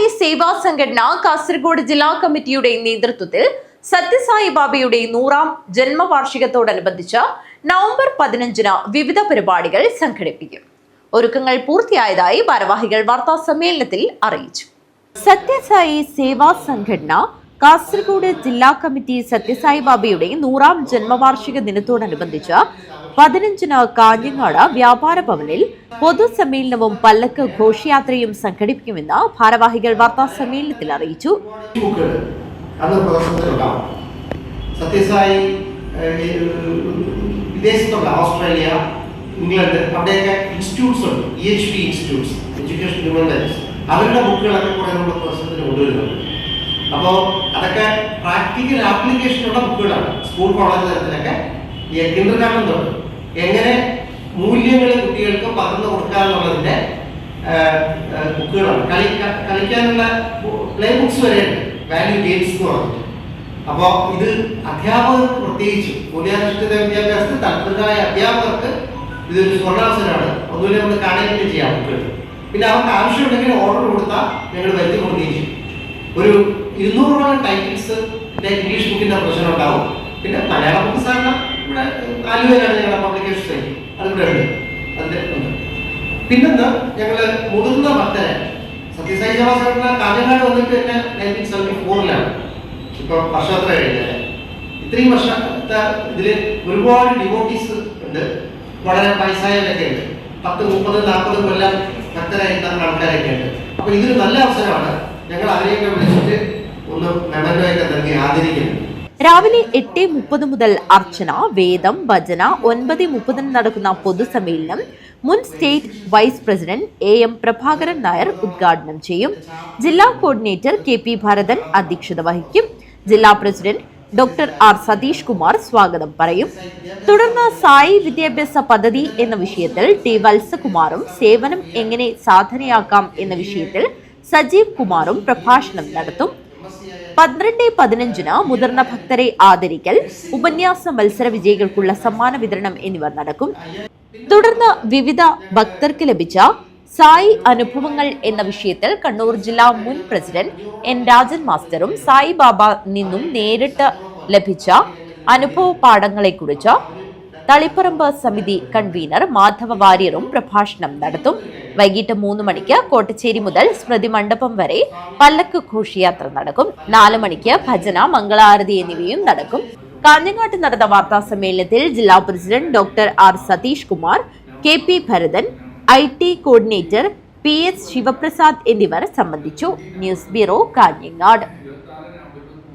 സത്യസായി സേവാ സംഘടന കാസർഗോഡ് ജില്ലാ കമ്മിറ്റിയുടെ നേതൃത്വത്തിൽ സത്യസായി ബാബയുടെ നൂറാം ജന്മവാർഷികത്തോടനുബന്ധിച്ച് നവംബർ പതിനഞ്ചിന് വിവിധ പരിപാടികൾ സംഘടിപ്പിക്കും. ഒരുക്കങ്ങൾ പൂർത്തിയായതായി ഭാരവാഹികൾ വാർത്താ സമ്മേളനത്തിൽ അറിയിച്ചു. സത്യസായി സേവാ സംഘടന കാസർഗോഡ് ജില്ലാ കമ്മിറ്റി സത്യസായി ബാബയുടെ നൂറാം ജന്മവാർഷിക ദിനത്തോടനുബന്ധിച്ച് പതിനഞ്ചിന് കാഞ്ഞങ്ങാട് വ്യാപാര ഭവനിൽ പൊതുസമ്മേളനവും പല്ലക്ക് ഘോഷയാത്രയും സംഘടിപ്പിക്കുമെന്ന് ഭാരവാഹികൾ വാർത്താ സമ്മേളനത്തിൽ അറിയിച്ചു. ഓസ്ട്രേലിയ ഇംഗ്ലണ്ട് അവിടെയൊക്കെ ഇൻസ്റ്റിറ്റ്യൂട്ട്സ് ഉണ്ട്. എഡ്യൂക്കേഷൻ റൈറ്റ്സ് അവരുടെ ബുക്കുകളൊക്കെ കുറെ നമ്മൾ പ്രാക്ടിക്കൽ ആപ്ലിക്കേഷനുള്ള ബുക്കുകളാണ്. സ്കൂൾ കോളേജ് തലത്തിലൊക്കെ. ഈ കിൻഡർ ഗാർഡൻ എങ്ങനെ മൂല്യങ്ങൾ കുട്ടികൾക്ക് പകർന്നു കൊടുക്കാന്നുള്ളതിന്റെ ബുക്കുകളാണ്. കളി കളിക്കാനുള്ള പ്ലേ ബുക്സ് വരെ വാല്യൂ ഗെയിംസ് എന്ന് പറഞ്ഞിട്ട്. അപ്പോൾ ഇത് അധ്യാപകർക്ക് പ്രത്യേകിച്ച് മൂല്യാധിഷ്ഠിത വിദ്യാഭ്യാസത്തിൽ തൽപരരായ അധ്യാപകർക്ക് ഇതൊരു സ്വർണാവസരമാണ്. ഒന്നുമില്ല നമ്മൾ കാണുകയും ചെയ്യാം ബുക്കുകൾ. പിന്നെ അവർക്ക് ആവശ്യമുണ്ടെങ്കിൽ ഓർഡർ കൊടുത്താൽ ഞങ്ങൾ വരുത്തി കൊടുക്കുകയും ചെയ്യും. ഒരു ഇരുന്നൂറോളം ടൈറ്റിൽസ് ഇംഗ്ലീഷ് ബുക്കിന്റെ പ്രശ്നം ഉണ്ടാവും. പിന്നെ മലയാള ബുക്ക് സാറിന് ഇവിടെ ആലുവയിലാണ് ഞങ്ങളുടെ പബ്ലിക്കേഷൻ സൈറ്റ് അതിവിടെ ഉണ്ട്. അതിന്റെ ഉണ്ട് പിന്നൊന്ന് ഞങ്ങൾ മുതിർന്ന ഭക്തരെ സത്യസായി സംഘടന കാഞ്ഞങ്ങാട് വന്നിട്ട് തന്നെ നയന്റീൻ സെവന്റി ഫോറിലാണ് ഇപ്പൊ വർഷത്ര കഴിഞ്ഞല്ലേ ഇത്രയും വർഷത്തെ ഇതിൽ ഒരുപാട് ഡിവോട്ടീസ് ഉണ്ട്. വളരെ പൈസായാലൊക്കെ ഉണ്ട്. പത്ത് മുപ്പത് നാൽപ്പത് കൊല്ലം ഭക്തരായിരുന്ന ആൾക്കാരൊക്കെ ഉണ്ട്. അപ്പൊ ഇതൊരു നല്ല അവസരമാണ്. ഞങ്ങൾ അവരെയൊക്കെ വിളിച്ചിട്ട് രാവിലെ എട്ട് മുപ്പത് മുതൽ അർച്ചന വേദം ഭജന ഒൻപത് മുപ്പതിന് നടക്കുന്ന പൊതുസമ്മേളനം മുൻ state vice president A M Prabhakaran Nair ഉദ്ഘാടനം ചെയ്യും. ജില്ലാ കോർഡിനേറ്റർ കെ പി ഭരതൻ അധ്യക്ഷത വഹിക്കും. ജില്ലാ president doctor R Satheesh Kumar സ്വാഗതം പറയും. തുടർന്ന് സായി വിദ്യാഭ്യാസ പദ്ധതി എന്ന വിഷയത്തിൽ ടി വത്സകുമാറും സേവനം എങ്ങനെ സാധനയാക്കാം എന്ന വിഷയത്തിൽ സജീവ് കുമാറും പ്രഭാഷണം നടത്തും. പന്ത്രണ്ട് പതിനഞ്ചിന് മുതിർന്ന ഭക്തരെ ആദരിക്കൽ ഉപന്യാസ മത്സര വിജയികൾക്കുള്ള സമ്മാന വിതരണം എന്നിവ നടക്കും. തുടർന്ന് വിവിധ ഭക്തർക്ക് ലഭിച്ച സായി അനുഭവങ്ങൾ എന്ന വിഷയത്തിൽ കണ്ണൂർ ജില്ലാ മുൻ പ്രസിഡന്റ് എൻ രാജൻ മാസ്റ്ററും സായി ബാബ നിന്നും നേരിട്ട് ലഭിച്ച അനുഭവ പാഠങ്ങളെക്കുറിച്ച് തളിപ്പറമ്പ് സമിതി കൺവീനർ മാധവ വാര്യറും പ്രഭാഷണം നടത്തും. വൈകിട്ട് മൂന്ന് മണിക്ക് കോട്ടച്ചേരി മുതൽ സ്മൃതി മണ്ഡപം വരെ പല്ലക്ക് ഘോഷയാത്ര നടക്കും. നാല് മണിക്ക് ഭജന മംഗളാരതി എന്നിവയും നടക്കും. കാഞ്ഞങ്ങാട്ട് നടന്ന വാർത്താ സമ്മേളനത്തിൽ ജില്ലാ president doctor R Satheesh Kumar K P Bharathan I T coordinator P S Sivaprasad എന്നിവർ സംബന്ധിച്ചു. News bureau Kanhangad.